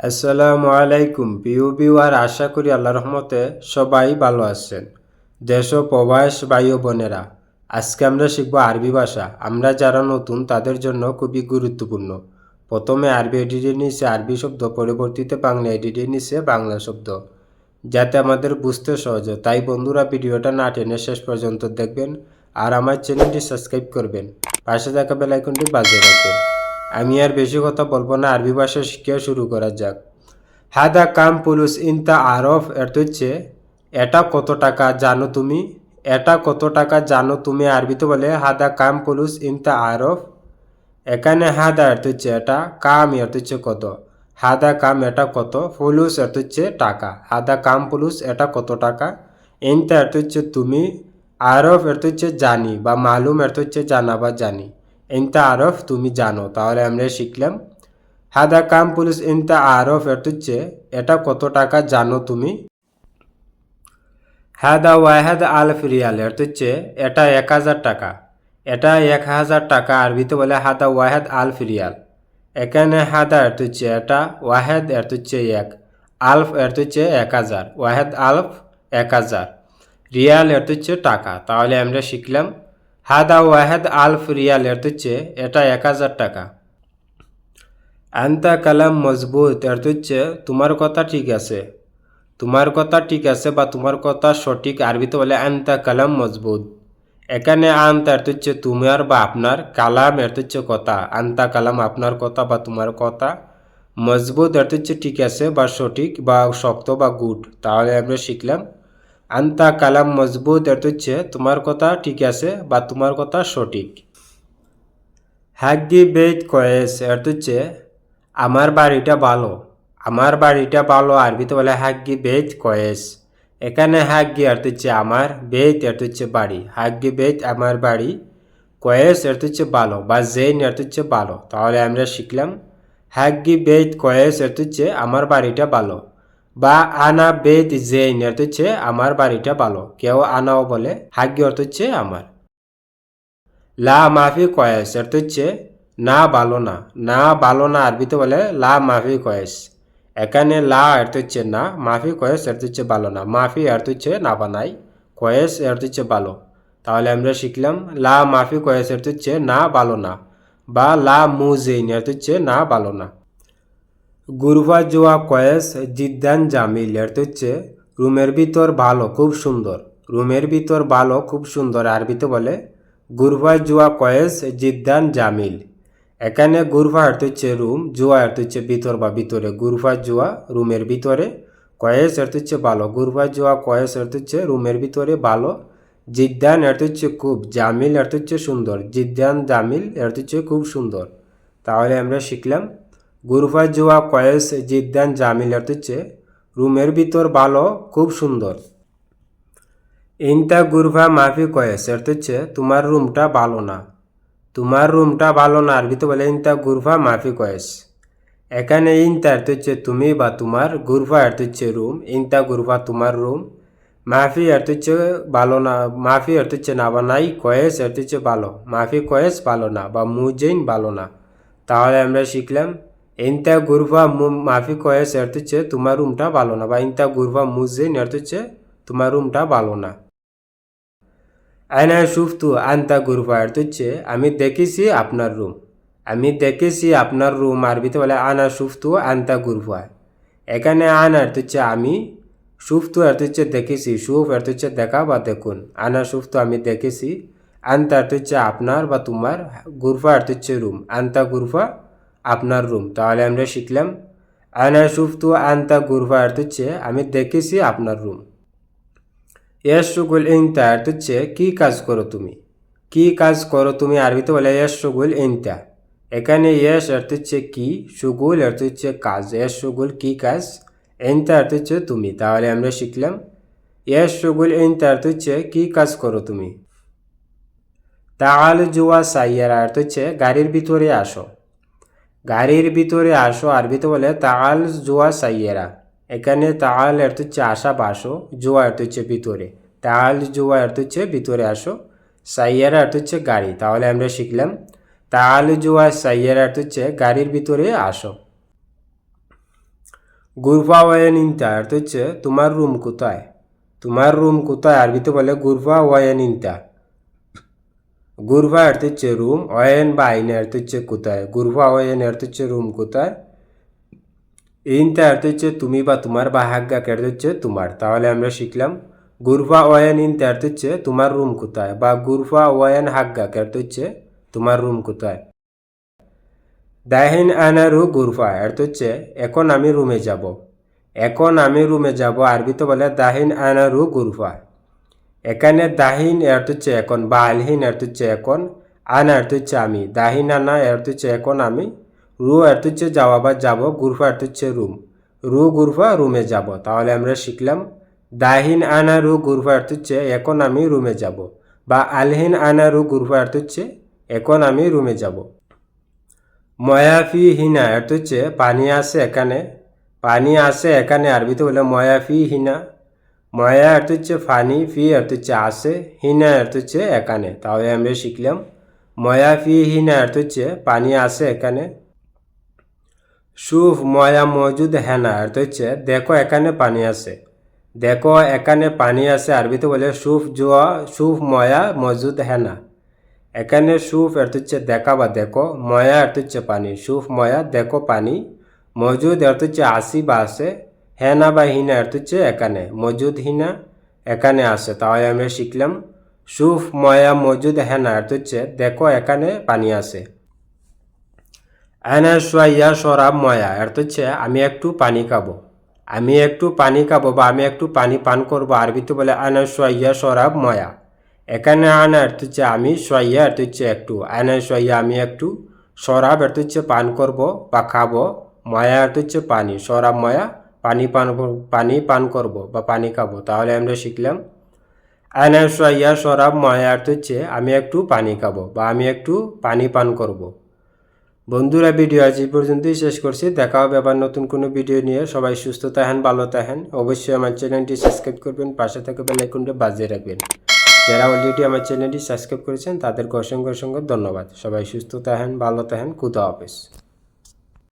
আসসালামু আলাইকুম পিউ আর আশা করি আল্লাহ রহমতে সবাই ভালো আছেন। দেশ ও প্রবাস ও বোনেরা, আজকে আমরা শিখব আরবি ভাষা। আমরা যারা নতুন, তাদের জন্য খুবই গুরুত্বপূর্ণ। প্রথমে আরবি এডিটের নিচে আরবি শব্দ, পরবর্তীতে বাংলা এডিটের নিচে বাংলা শব্দ। যাতে আমাদের বুঝতে সহজ তাই বন্ধুরা, ভিডিওটা না টেনে শেষ পর্যন্ত দেখবেন। আর আমার চ্যানেলটি সাবস্ক্রাইব করবেন। পাশে থাকা বেলাইকনটি বাজিয়ে রাখবেন। আমি আর বেশি কথা বলব না, আরবি ভাষা শিক্ষা শুরু করা যাক। হাদা কাম পুলুস ইনতা আরফ এর হচ্ছে এটা কত টাকা জানো তুমি? এটা কত টাকা জানো তুমি? আরবিতে বলে, হাদা কাম পুলুস ইনতা আরফ। এখানে হাদা এর হচ্ছে এটা, কাম এর হচ্ছে কত? হাদা কাম এটা কত? ফুলুস এর হচ্ছে টাকা। হাদা কাম পুলুস এটা কত টাকা? ইনতা এর হচ্ছে তুমি, আরফ এর হচ্ছে জানি বা মালুম এর হচ্ছে জানা বা জানি। ইনতা আরফ তুমি জানো তাহলে আমরা শিখলাম হাদা কাম পুলিশ ইনতা আরফ এর হচ্ছে এটা কত টাকা জানো তুমি হাদা ওয়াহেদ আলফ রিয়াল এর হচ্ছে এটা এক হাজার টাকা এটা এক হাজার টাকা আরবিতে বলে হাদা ওয়াহেদ আলফ রিয়াল এখানে হাদা এর হচ্ছে এটা ওয়াহেদ এর হচ্ছে এক আলফ এর হচ্ছে এক হাজার ওয়াহেদ আলফ এক হাজার রিয়াল এর হচ্ছে টাকা তাহলে আমরা শিখলাম হাদা ওয়াহেদ আলফ রিয়াল এর হচ্ছে এটা এক হাজার টাকা। আন্তা কালাম মজবুত, এর হচ্ছে তোমার কথা ঠিক আছে। তোমার কথা ঠিক আছে বা তোমার কথা সঠিক, আরবিতে বলে আন্তা কালাম মজবুত। এখানে আন্তা এর হচ্ছে তোমার বা আপনার, কালাম এর হচ্ছে কথা। আন্তা কালাম আপনার কথা বা তোমার কথা মজবুত এর হচ্ছে ঠিক আছে বা সঠিক বা শক্ত বা গুড। তাহলে আমরা শিখলাম আন্তা কালাম মজবুত এর হচ্ছে তোমার কথা ঠিক আছে বা তোমার কথা সঠিক। হাগ্গি বেদ কয়েস এর হচ্ছে আমার বাড়িটা ভালো। আমার বাড়িটা ভালো, আরবিতে বলে হাগ্গি বেদ কয়েস। এখানে হাগ্গি এর হচ্ছে আমার বেদ এর হচ্ছে বাড়ি। হাগ্গি বেদ, আমার বাড়ি। কয়েস এর হচ্ছে ভালো। বা জেন এর হচ্ছে ভালো। তাহলে আমরা শিখলাম, হাগ্গি বেদ কয়েস এর হচ্ছে আমার বাড়িটা ভালো। বা আনা বেদ জেইন এর হচ্ছে আমার বাড়িটা ভালো। কেউ আনাও বলে হাগ্য অর্থ হচ্ছে আমার। লা মাফি কয়েস এর হচ্ছে না ভালো না। না ভালো না আরবিতে বলে লা মাফি কয়েস। এখানে লা এর হচ্ছে না, মাফি কয়েস এর হচ্ছে ভালো না। মাফি এর হচ্ছে না বানাই, কয়েস এর হচ্ছে ভালো। তাহলে আমরা শিখলাম, লা মাফি কয়েস এর হচ্ছে না ভালো না বা লা মুজেইন এর হচ্ছে না ভালো না। গুরুভা জোয়া কয়েস জিদ্দান জামিল। এর হচ্ছে, রুমের ভিতর ভালো খুব সুন্দর। রুমের ভিতর ভালো খুব সুন্দর, আরবিতে বলে গুরুভা জুয়া কয়েস জিদ্দান জামিল। এখানে গুরফা অর্থ হচ্ছে রুম, জুয়া অর্থ হচ্ছে ভিতর বা ভিতরে। গুরফা জুয়া রুমের ভিতরে, কয়েস অর্থ হচ্ছে ভালো গুরফা জুয়া কয়েস অর্থ হচ্ছে রুমের ভিতরে ভালো জিদ্দান অর্থ হচ্ছে খুব, জামিল অর্থ হচ্ছে সুন্দর। জিদ্দান জামিল অর্থ হচ্ছে খুব সুন্দর। তাহলে আমরা শিখলাম গুরফা জুয়া কয়েস জিদ্দান জামিল অর্থ হচ্ছে রুমের ভিতর ভালো খুব সুন্দর। ইনতা গুরফা মাফি কয়েস অর্থ হচ্ছে তোমার রুমটা ভালো না। তোমার রুমটা ভালো না? আর আরবিতে বলে ইনতা গুরফা মাফি কয়েস। এখানে ইনতা হচ্ছে তুমি বা তোমার গুরফা হচ্ছে রুম। ইনতা গুরফা তোমার রুম। মাফি হচ্ছে ভালো না। মাফি হচ্ছে না বা নাই। কয়েস হচ্ছে ভালো মাফি কয়েস ভালো না। বা মুজেইন ভালো না। তাহলে আমরা শিখলাম ইনতা গুরফা মাফি কয়েস অর্থ হচ্ছে তোমার রুমটা ভালো না। বা ইনতা গুরফা মুজেইন অর্থ হচ্ছে তোমার রুমটা ভালো না। আয়না সুফতু আন্তা গুরফা অর্থ হচ্ছে আমি দেখেছি আপনার রুম। আমি দেখেছি আপনার রুম। আর আরবিতে বলে, আনা সুফতু আন্তা গুরফা এখানে আন অর্থ হচ্ছে আমি সুফতু অর্থ হচ্ছে দেখেছি। সুফ অর্থ হচ্ছে দেখা বা দেখুন। আনা সুফতু আমি দেখেছি। আন্তা অর্থ হচ্ছে আপনার বা তোমার গুরফা অর্থ হচ্ছে রুম। আন্তা গুরফা আপনার রুম তাহলে আমরা শিখলাম, আনা সুফতু আন্তা গুরফা অর্থ হচ্ছে, আমি দেখেছি আপনার রুম এস সুগুল ইনতা অর্থ হচ্ছে, কী কাজ করো তুমি? কি কাজ করো তুমি? আরবিতে বলে এস সুগুল ইনতা। এখানে এস অর্থ হচ্ছে, কি? সুগুল অর্থ হচ্ছে, কাজ। এস সুগুল কি কাজ? ইনতা অর্থ হচ্ছে, তুমি। তাহলে আমরা শিখলাম এস সুগুল ইনতা অর্থ হচ্ছে, কী কাজ করো তুমি? তাল জুয়া সাইয়ারা অর্থ হচ্ছে, গাড়ির ভিতরে আসো। গাড়ির ভিতরে আসো আরবিতে বলে, তাল জুয়া সাইয়েরা। এখানে তাল অর্থ হচ্ছে আসা বাসো জোয়া অর্থ হচ্ছে ভিতরে। তাল জোয়া অর্থ হচ্ছে ভিতরে আসো, সাইয়ারা অর্থ হচ্ছে গাড়ি। তাহলে আমরা শিখলাম, তাল জোয়া সাইয়ারা অর্থ হচ্ছে গাড়ির ভিতরে আসো। গুরফা ওয়ান ইনতা অর্থ হচ্ছে তোমার রুম কোথায়? তোমার রুম কোথায়? আরবিতে বলে গুরফা ওয়ান গুরফা অর্থ হচ্ছে রুম ওয়ান বা আইনে অর্থ হচ্ছে কোথায়? গুরফা ওয়ান অর্থ হচ্ছে রুম কোথায়? ইনতা অর্থ হচ্ছে তুমি বা তোমার বা হাগ্গা অর্থ হচ্ছে তোমার। তাহলে আমরা শিখলাম গুরফা ওয়ান ইনতা অর্থ হচ্ছে তোমার রুম কোথায় বা গুরফা ওয়ান হাগ্গা অর্থ হচ্ছে তোমার রুম কোথায়? দাহিন আনারু গুরফা অর্থ হচ্ছে এখন আমি রুমে যাব। এখন আমি রুমে যাব আরবিতে বলে দাহিন আনারু গুরফা এখানে দাহিন অর্থ হচ্ছে এখন বা আলহিন অর্থ হচ্ছে এখন, আনা অর্থ হচ্ছে আমি, দাহিন আনা অর্থ হচ্ছে এখন আমি, রু অর্থ হচ্ছে যাওয়া বা যাব, গুরফা অর্থ হচ্ছে রুম। রু, গুরফা, রুমে যাব। তাহলে আমরা শিখলাম, দাহিন আনা রু, গুরফা অর্থ হচ্ছে এখন আমি রুমে যাব, বা আলহীন আনা রু, গুরফা অর্থ হচ্ছে এখন আমি রুমে যাব। ময়াফি হিনা অর্থ হচ্ছে পানি আছে এখানে, পানি আছে এখানে, আরবিতে বলে ময়াফি হিনা ময়া অর্থ হচ্ছে ফানি, ফি অর্থ হচ্ছে আসে, হিনা অর্থ হচ্ছে এখানে তাহলে আমরা শিখলাম। ময়াফি হিনা অর্থ হচ্ছে পানি আসে এখানে সুফ, ময়া মজুদ, হেনা অর্থ হচ্ছে দেখো এখানে পানি আছে দেখো এখানে পানি আছে আরবিতে বলে সুফ, জোয়া, সুফ, ময়া, মজুদ, হেনা। এখানে সুফ অর্থ হচ্ছে দেখা বা দেখো, ময়া অর্থ হচ্ছে পানি, সুফ, ময়া, দেখো পানি, মজুদ অর্থ হচ্ছে আসি বা আছে হেনা বা হিনা অর্থ হচ্ছে এখানে মজুদ হিনা এখানে আছে তাহলে আমরা শিখলাম। সুফ, ময়া, মজুদ, হেনা অর্থ হচ্ছে দেখো এখানে পানি আছে আনা, সোয়াইয়া সরাব ময়া অর্থ হচ্ছে আমি একটু পানি খাব। আমি একটু পানি খাব বা আমি একটু পানি পান করব, আরবিতে বলে আনা, সোয়াইয়া সরাব ময়া। এখানে আনা অর্থ হচ্ছে আমি, সোয়াইয়া অর্থ হচ্ছে একটু। আনা, সোয়াইয়া, আমি একটু। সরাব অর্থ হচ্ছে পান করব বা খাব। ময়া অর্থ হচ্ছে পানি সরাব ময়া পানি পান পানি পান করব বা পানি খাব। তাহলে আমরা শিখলাম আনা সোয়াইয়া সরাব ময়া অর্থ হচ্ছে, আমি একটু পানি খাব বা আমি একটু পানি পান করব বন্ধুরা, ভিডিও আজ এই পর্যন্তই শেষ করছি। দেখা হবে আবার নতুন কোনো ভিডিও নিয়ে। সবাই সুস্থ থাকেন, ভালো থাকেন। অবশ্যই আমার চ্যানেলটি সাবস্ক্রাইব করবেন। পাশে থাকা বেলাইকনটা বাজিয়ে রাখবেন। যারা অলরেডি আমার চ্যানেলটি সাবস্ক্রাইব করেছেন, তাদেরকে অসংখ্য অসংখ্য ধন্যবাদ। সবাই সুস্থ থাকেন, ভালো থাকেন। খুদা হাফেজ।